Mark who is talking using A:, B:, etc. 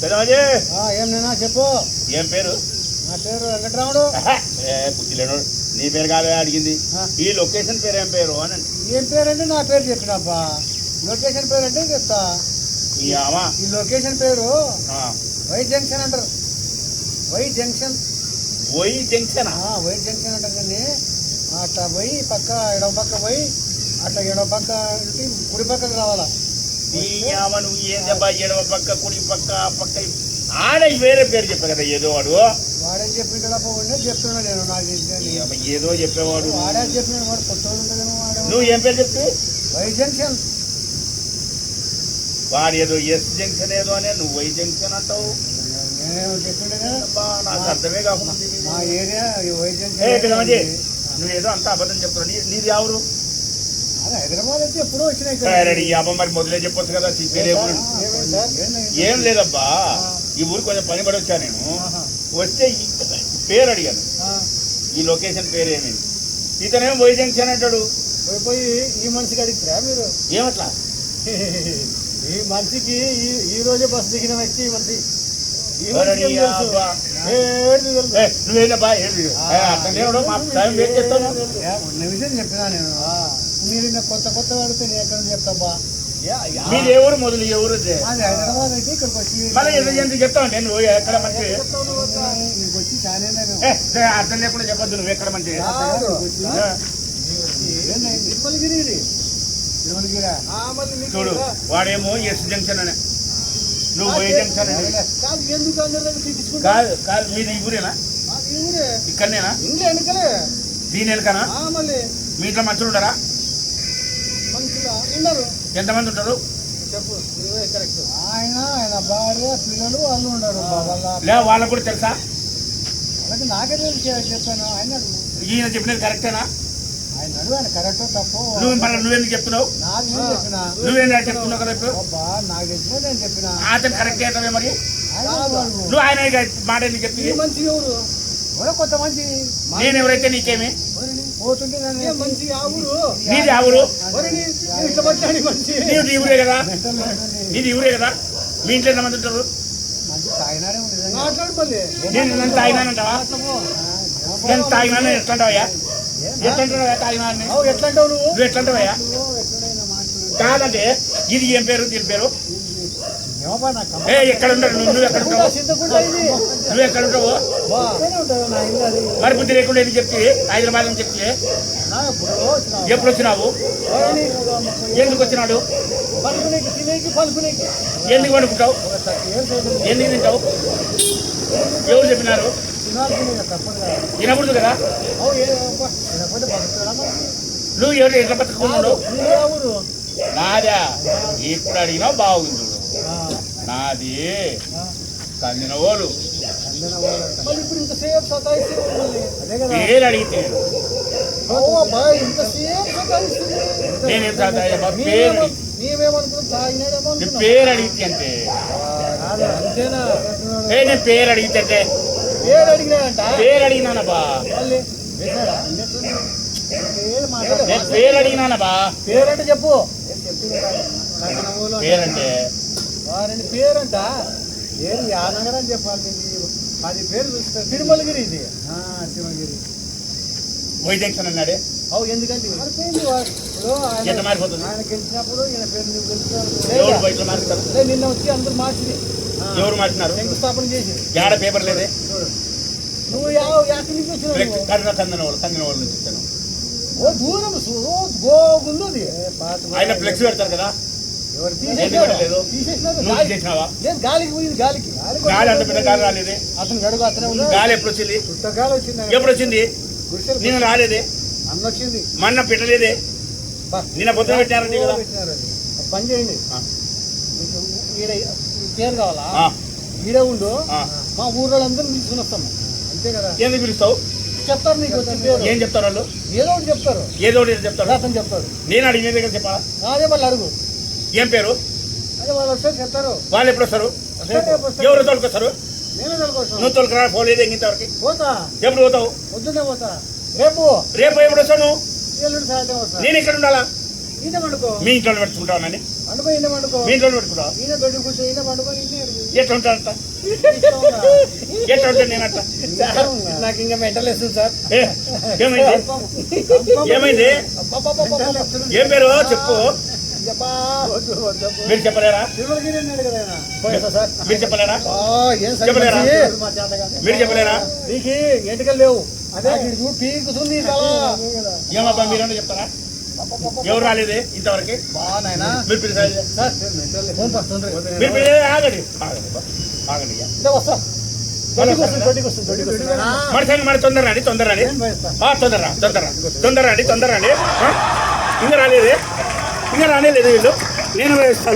A: పెద్దవాజీ
B: ఆ, ఏం నేనా చెప్పు.
A: ఏం పేరు?
B: నా పేరు వెంకటరాముడు.
A: బుద్ధిలేడు నీ పేరు కాదే అడిగింది. ఈ లొకేషన్ పేరు ఏం పేరు అని
B: ఏం పేరు అంటే నా పేరు చెప్పినబ్బా. లొకేషన్ పేరు అంటే చెప్తా.
A: ఈ
B: లొకేషన్ పేరు వై జంక్షన్ అంటారు. Y junction.
A: ఓయి జంక్షన్?
B: వై జంక్షన్ అంటారు కానీ అట్లా పోయి పక్క ఎడవ పక్క పోయి అట్లా ఎడవ పక్క కుడి పక్కకు రావాలా?
A: అమ్మ నువ్వు ఏం దెబ్బా ఎడవ పక్క కుడి పక్క పక్క. ఆడ వేరే పేరు చెప్పా కదా ఏదో వాడు
B: వాడే ఉండే చెప్తున్నా నేను నాకు
A: ఏదో చెప్పేవాడు.
B: వాడే చెప్పినాడు వాడు వాడు.
A: నువ్వు ఏం పేరు చెప్తే
B: వై జంక్షన్
A: వాడు ఏదో ఎస్ జంక్షన్ ఏదో అనే నువ్వు వై జంక్షన్ అంటావు. నాకు అర్థమే కాకుండా
B: మా ఏరియా ఈ వై
A: ఏ
B: జంక్షన్
A: పిల్లమంది నువ్వు ఏదో అంత అబద్ధం చెప్తున్నావు. నీది ఎవరు
B: అదే హైదరాబాద్ అయితే ఎప్పుడో వచ్చినాయి
A: సరే ఈ అమ్మ మరి మొదలే చెప్పొచ్చు కదా? ఏం లేదబ్బా ఈ ఊరు కొంచెం పని పడి వచ్చా నేను. వస్తే పేరు అడిగాను ఈ లొకేషన్ పేరు ఏమి ఇతనేమో వై జంక్షన్ అంటాడు
B: పోయి పోయి ఈ మనిషికి అడిగిరా మీరు
A: ఏమట్లా
B: ఈ మనిషికి ఈ రోజే బస్సు దిగిన వ్యక్తి ఈ మనిషి ఏ,
A: అట్లా లేవుడు, మా టైం వేస్ట్ చేస్తాను
B: విషయం చెప్పినా నేను మీరు ఇంకా కొత్త కొత్త వాడితే నేను ఎక్కడ చెప్తాబ్బా
A: మీది ఎవరు మొదలు ఎవరు?
B: మాది హైదరాబాద్ అయితే ఇక్కడికి వచ్చి
A: మళ్ళీ ఎందుకు ఎందుకు చెప్తావు నేను ఎక్కడ మంచి?
B: వచ్చి చాలా
A: ఏ, ఏ, అర్థం లేకుండా చెప్పొద్దు నువ్వు ఎక్కడ మంచి. ఏ,
B: తిరుమలగిరి తిరుమలగిరా?
A: చూడు వాడేమో ఎస్ జంక్షన్ అనే. నువ్వు వై జంక్షన్ అని?
B: కాదు
A: కాదు కాదు మీది ఈ ఊరేనా? ఇక్కడనేనా? దీని వెనకనా? మీ ఇంట్లో మంచులు
B: విన్నారు
A: ఎంతమంది ఉంటారు?
B: చెప్పు ఆయన ఆయన భార్య పిల్లలు వాళ్ళు
A: లే వాళ్ళకు కూడా తెలుసా?
B: వాళ్ళకి నాకే తెలుసు చెప్పాను. ఆయన.
A: ఈయన చెప్పినది కరెక్టేనా?
B: ఆయన ఆయన కరెక్ట్ తప్పు?
A: నువ్వు మళ్ళీ నువ్వెందుకు చెప్తున్నావు?
B: నాకు నేను చెప్పిన?
A: నువ్వేం చెప్తున్నావు కదా ఇప్పుడు?
B: నాకు తెలిసిన నేను చెప్పిన.
A: అతను కరెక్ట్ అవుతావే మరి. నువ్వు ఆయన మాట ఎందుకు
B: మంచి ఎవరో? కొత్త మంచి
A: నేను ఎవరైతే నీకేమి? నీది
B: మంచి
A: నీది ఊరే? కదా. నీది ఊరే కదా? మీ ఇంట్లో ఎంతమంది ఉంటారు? నేను నన్ను తాగినానంటావా? నేను తాగినాను ఎట్లా అంటావయ్యా ఎట్లా అంటావా తాగినాన్ని
B: ఎట్లా అంటావు నువ్వు?
A: నువ్వు ఎట్లా అంటావయ్యా
B: ఎట్లనైనా మాట్లాడు.
A: కాదంటే ఇది ఏం పేరు? దీని పేరు? ఏ ఎక్కడ ఉంటారు నువ్వు నువ్వు ఎక్కడ ఉంటావు? నువ్వు ఎక్కడ ఉంటావు? మరి బుద్ధి లేకుండా ఎందుకు చెప్తే హైదరాబాద్ అని చెప్తే
B: నా ఎప్పుడో వచ్చినావు.
A: ఎందుకు వచ్చినాడు? ఎందుకు వండుకుంటావు ఎందుకు తింటావు? ఎవరు చెప్పినారు? తినకూడదు కదా? నువ్వు ఎవరు ఎట్లా బతుకుతున్నాడు
B: నీదే
A: ఇప్పుడు అడిగినా బాగుంది నాది.
B: ఆ.
A: కందిన ఓలు
B: అందన వాళ్ళంట. మళ్ళీ ఇప్పుడు ఇంతసేపు సతాయిస్తుంది మళ్ళీ. అదే కదా.
A: పేరు అడిగితే. నేనేం పేరు. పేరు అడిగితే అంటే. నేను పేరు అడిగితే అంటే.
B: పేరు అడిగినాడంట?
A: పేరు అడిగినానబ్బా
B: పేరు
A: అడిగినానబ్బా
B: పేరంటే చెప్పు.
A: పేరంటే.
B: వారిని పేరంట. పేరు యానగర్ అని చెప్పాలి. పది పేరు చూస్తారు తిరుమలగిరి ఇది. తిరుమలగిరి.
A: వైజంక్షన్ అన్నాడే
B: అవు ఎందుకంటే ఆయన-
A: మారిపోతుంది?
B: ఆయన గెలిచినప్పుడు ఈయన పేరు నువ్వు అదే నిన్న వచ్చి అందరు మార్చింది
A: ఎవరు మార్చినారు
B: శంకుస్థాపన చేసి
A: ఏడ పేపర్ లేదే?
B: నువ్వు యాకి నుంచి వచ్చినావు?
A: కన్న కందిన వాళ్ళు కందిన వాళ్ళు నుంచి వచ్చాను.
B: ఓ దూరం గోగుంది
A: ఆయన ఫ్లెక్స్ పెడతారు కదా?
B: లేదు గాలికి పోయింది గాలికి.
A: గాలి అంత పెద్ద గాలి రాలేదే.
B: అతను గడుగు అతనే ఉంది
A: గాలి ఎప్పుడు వచ్చింది?
B: చుట్ట గాలి వచ్చింది.
A: ఎప్పుడు వచ్చింది?
B: గుడిసెలు
A: నేను రాలేదే.
B: అన్న వచ్చింది.
A: మన్న పెట్టలేదే. నిన్న పొద్దున పెట్టారంటే కదా.
B: పని చేయండి. ఈడ పేరు కావాలా? ఈడే ఉండు. మా ఊళ్ళో అందరూ తీసుకుని వస్తాము అంతే కదా.
A: ఎందుకు పిలుస్తావు?
B: చెప్తారు నీకు
A: ఏం చెప్తారు వాళ్ళు?
B: ఏదో ఒకటి చెప్తారు.
A: ఏదో ఒకటి చెప్తారు.
B: అతను చెప్తాడు.
A: నేను అడిగిన దగ్గర చెప్పాలా?
B: అదే వాళ్ళు అడుగు.
A: ఏం పేరు?
B: అదే వాళ్ళు చెప్తారు.
A: వాళ్ళు ఎప్పుడు వస్తారు. ఎవరు తోలుకొస్తారు? నువ్వు తోలుకురా పోలేదు ఇంతవరకు
B: పోతా.
A: ఎప్పుడు పోతావు?
B: పొద్దున్నే పోతా. రేపు.
A: రేపు ఎప్పుడు వస్తావు నువ్వు? నేను ఇక్కడ ఉండాలా?
B: ఇదే పండుకో.
A: మీ ఇంట్లో
B: పండుకో
A: మీ ఇంట్లో
B: ఈయన
A: ఎట్లా ఉంటాడంట ఎట్లా ఉంటాడు నేనంట
B: నాకు ఇంకా మెంటల్ వేస్తుంది సార్.
A: ఏ, ఏమైంది? ఏమైంది? ఏం పేరు? చెప్పు. మీరు చెప్పలేరా? మీరు చెప్పలేరా? చెప్పలేరా? మీరు చెప్పలేరా?
B: నీకు ఎంటకలు లేవు. అదే. పీకుతుంది
A: ఏమబ్బా మీరేమో చెప్తారా? ఎవరు రాలేదే ఇంతవరకు? మీరు పిలిచారు ఆగండి. ఆగండి
B: వస్తా.
A: మరి తొందర రండి తొందర రండి తొందర తొందర. తొందర రండి తొందర రండి? ఇంకా రాలేదే? ఇంకా రానేలేదు వీళ్ళు. నేను వేస్తాను.